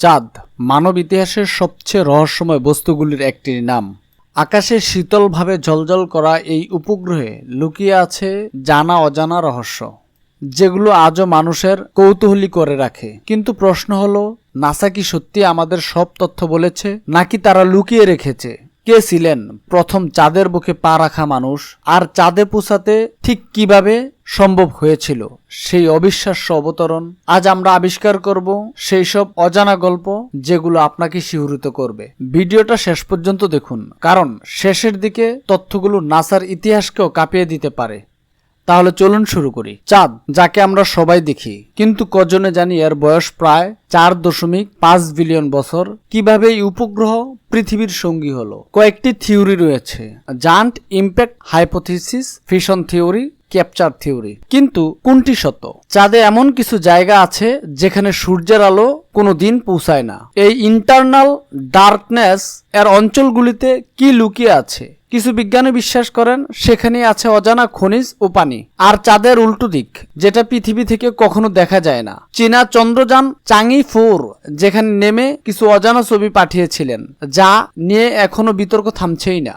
চাঁদ, মানব ইতিহাসের সবচেয়ে রহস্যময় বস্তুগুলির একটি নাম। আকাশে শীতলভাবে জ্বলজ্বল করা এই উপগ্রহে লুকিয়ে আছে জানা অজানা রহস্য, যেগুলো আজও মানুষের কৌতূহলী করে রাখে। কিন্তু প্রশ্ন হলো, নাসা কি সত্যি আমাদের সব তথ্য বলেছে, নাকি তারা লুকিয়ে রেখেছে? কে ছিলেন? প্রথম চাঁদের বুকে পা রাখা মানুষ। আর চাঁদে পৌঁছাতে ঠিক কীভাবে সম্ভব হয়েছিল? সেই অবিশ্বাস্য অবতরণ আজ আমরা আবিষ্কার করব সেই সব অজানা গল্প যেগুলো আপনাকে শিহরিত করবে। ভিডিওটা শেষ পর্যন্ত দেখুন, কারণ শেষের দিকে তথ্যগুলো নাসার ইতিহাসকেও কাঁপিয়ে দিতে পারে। তাহলে চলুন শুরু করি। চাঁদ, যাকে আমরা সবাই দেখি, কিন্তু কজনে জানি এর বয়স প্রায় চার দশমিক পাঁচ বিলিয়ন বছর। কীভাবে এই উপগ্রহ পৃথিবীর সঙ্গী হলো? কয়েকটি থিওরি রয়েছে। Giant impact hypothesis, fission theory, capture theory. কিন্তু কোনটি সত্য? চাঁদে এমন কিছু জায়গা আছে যেখানে সূর্যের আলো কোনো দিন পৌঁছায় না। এই ইন্টারনাল ডার্কনেস এর অঞ্চলগুলিতে কি লুকিয়ে আছে? কিছু বিজ্ঞানী বিশ্বাস করেন সেখানে আছে অজানা খনিজ ও পানি। আর চাঁদের উল্টো দিক, যেটা পৃথিবী থেকে কখনো দেখা যায় না। চীনা চন্দ্রযান চাঙি ফোর যেখানে নেমে কিছু অজানা ছবি পাঠিয়েছিলেন, যা নিয়ে এখনও বিতর্ক থামছেই না।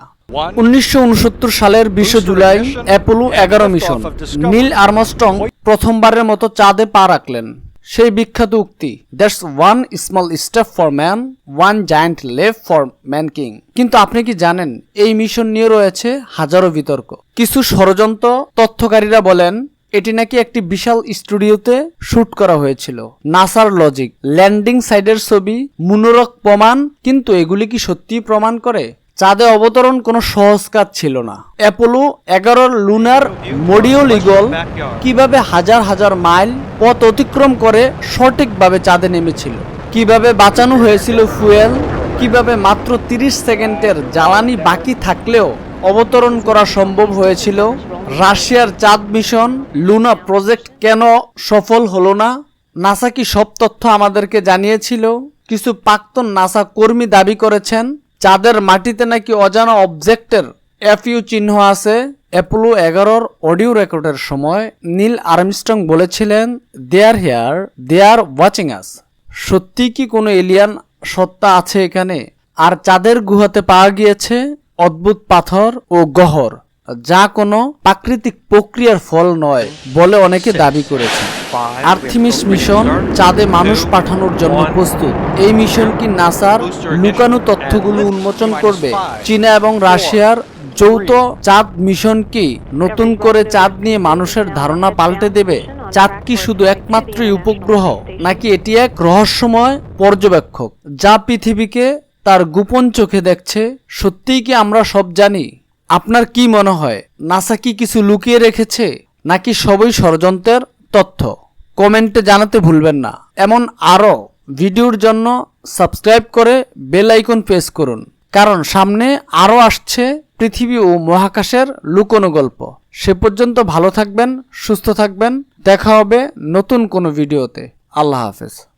উনিশশো উনসত্তর সালের বিশে জুলাই, অ্যাপোলো এগারো মিশন, নীল আর্মস্ট্রং প্রথমবারের মতো চাঁদে পা রাখলেন। সেই বিখ্যাত উক্তি that's one small step for man one giant leap for mankind কিন্তু আপনি কি জানেন, এই মিশন নিয়ে রয়েছে হাজারো বিতর্ক। কিছু ষড়যন্ত্র তথ্যকারীরা বলেন, এটি নাকি একটি বিশাল স্টুডিওতে শুট করা হয়েছিল। নাসার লজিক ল্যান্ডিং সাইডের ছবি, মনোরক প্রমাণ, কিন্তু এগুলি কি সত্যিই প্রমাণ করে? চাঁদে অবতরণ কোনো সহজ কাজ ছিল না। অ্যাপোলো এগারোর লুনার মডিউল ইগল কীভাবে হাজার হাজার মাইল পথ অতিক্রম করে সঠিকভাবে চাঁদে নেমেছিল? কীভাবে বাঁচানো হয়েছিল ফুয়েল? কীভাবে মাত্র তিরিশ সেকেন্ডের জ্বালানি বাকি থাকলেও অবতরণ করা সম্ভব হয়েছিল? রাশিয়ার চাঁদ মিশন লুনা প্রজেক্ট কেন সফল হলো না? নাসা কি সব তথ্য আমাদেরকে জানিয়েছিল? কিছু প্রাক্তন নাসা কর্মী দাবি করেছেন চাঁদের মাটিতে নাকি অজানা অবজেক্টের এফইউ চিহ্ন আছে। অ্যাপোলো এগারোর অডিও রেকর্ডের সময় নীল আর্মস্ট্রং বলেছিলেন দে আর হেয়ার দে আর ওয়াচিং আস সত্যি কি কোনো এলিয়ান সত্তা আছে এখানে? আর চাঁদের গুহাতে পাওয়া গিয়েছে অদ্ভুত পাথর ও গহর, যা কোনো প্রাকৃতিক প্রক্রিয়ার ফল নয় বলে অনেকে দাবি করেছে আর্থিমিস মিশন চাঁদে মানুষ পাঠানোর জন্য প্রস্তুত। এই মিশন কি নাসার লুকানো তথ্যগুলো উন্মোচন করবে? চীনা এবং রাশিয়ার যৌথ চাঁদ মিশন কি নতুন করে চাঁদ নিয়ে মানুষের ধারণা পাল্টে দেবে? চাঁদ কি শুধু একমাত্রই উপগ্রহ নাকি এটি এক রহস্যময় পর্যবেক্ষক? যা পৃথিবীকে তার গোপন চোখে দেখছে। সত্যিই কি আমরা সব জানি? আপনার কি মনে হয়? নাসা কি কিছু লুকিয়ে রেখেছে? নাকি সবই ষড়যন্ত্রের তথ্য। কমেন্টে জানাতে ভুলবেন না। এমন আরও ভিডিওর জন্য সাবস্ক্রাইব করে বেল আইকন প্রেস করুন। কারণ সামনে আরও আসছে পৃথিবী ও মহাকাশের লুকোনো গল্প। সে পর্যন্ত ভালো থাকবেন, সুস্থ থাকবেন। দেখা হবে নতুন কোনো ভিডিওতে। আল্লাহ হাফেজ।